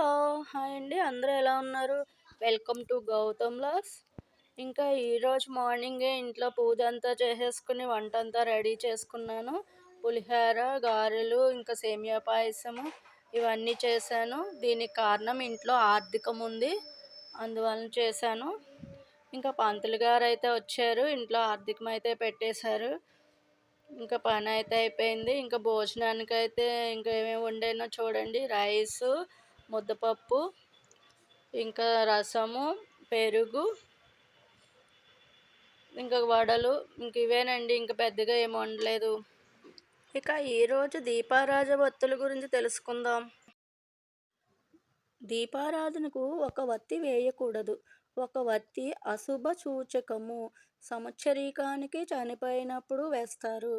Hello hi అండి. అందరూ ఎలా ఉన్నారు? వెల్కమ్ టు గౌతమ్ లాస్. ఇంకా ఈరోజు మార్నింగే ఇంట్లో పూజ అంతా చేసేసుకుని వంట అంతా రెడీ చేసుకున్నాను. పులిహోర గారెలు ఇంకా సేమియా పాయసము ఇవన్నీ చేశాను. దీనికి కారణం ఇంట్లో ఆర్థికం ఉంది. అందువలన చేశాను. ఇంకా పంతులు గారు అయితే వచ్చారు. ఇంట్లో ఆర్థికం అయితే పెట్టేశారు. ఇంకా పని అయితే అయిపోయింది. ఇంకా భోజనానికి అయితే ఇంకా ఏమేమి వండానో చూడండి. రైస్ ముద్దపప్పు ఇంకా రసము పెరుగు ఇంకా వడలు ఇంక ఇవేనండి. ఇంకా పెద్దగా ఏమి వండలేదు. ఇక ఈరోజు దీపారాజ వత్తుల గురించి తెలుసుకుందాం. దీపారాధనకు ఒక వత్తి వేయకూడదు. ఒక వత్తి అశుభ సూచకము. సంవత్సరీకానికి చనిపోయినప్పుడు వేస్తారు.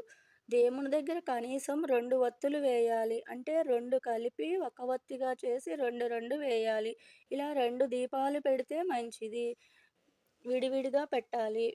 దేవుని దగ్గర కనీసం రెండు వత్తులు వేయాలి. అంటే రెండు కలిపి ఒక వత్తిగా చేసి రెండు రెండు వేయాలి. ఇలా రెండు దీపాలు పెడితే మంచిది. విడివిడిగా పెట్టాలి.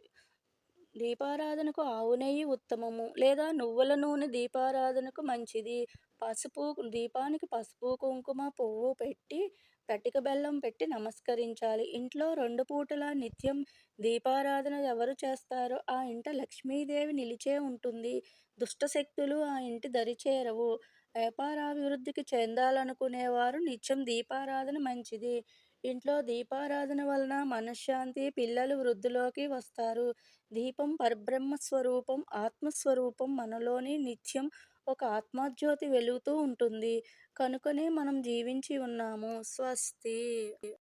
దీపారాధనకు ఆవు నెయ్యి ఉత్తమము. లేదా నువ్వుల నూనె దీపారాధనకు మంచిది. పసుపు దీపానికి పసుపు కుంకుమ పువ్వు పెట్టి పటిక బెల్లం పెట్టి నమస్కరించాలి. ఇంట్లో రెండు పూటల నిత్యం దీపారాధన ఎవరు చేస్తారో ఆ ఇంట లక్ష్మీదేవి నిలిచే ఉంటుంది. దుష్టశక్తులు ఆ ఇంటి దరిచేరవు. వ్యాపారాభివృద్ధికి చెందాలనుకునేవారు నిత్యం దీపారాధన మంచిది. ఇంట్లో దీపారాధన వలన మనశ్శాంతి పిల్లలు వృద్ధిలోకి వస్తారు. దీపం పరబ్రహ్మ స్వరూపం ఆత్మస్వరూపం మనలోని నిత్యం ఒక ఆత్మజ్యోతి వెలుగుతూ ఉంటుంది. కనుకనే మనం జీవించి ఉన్నాము. స్వస్తి.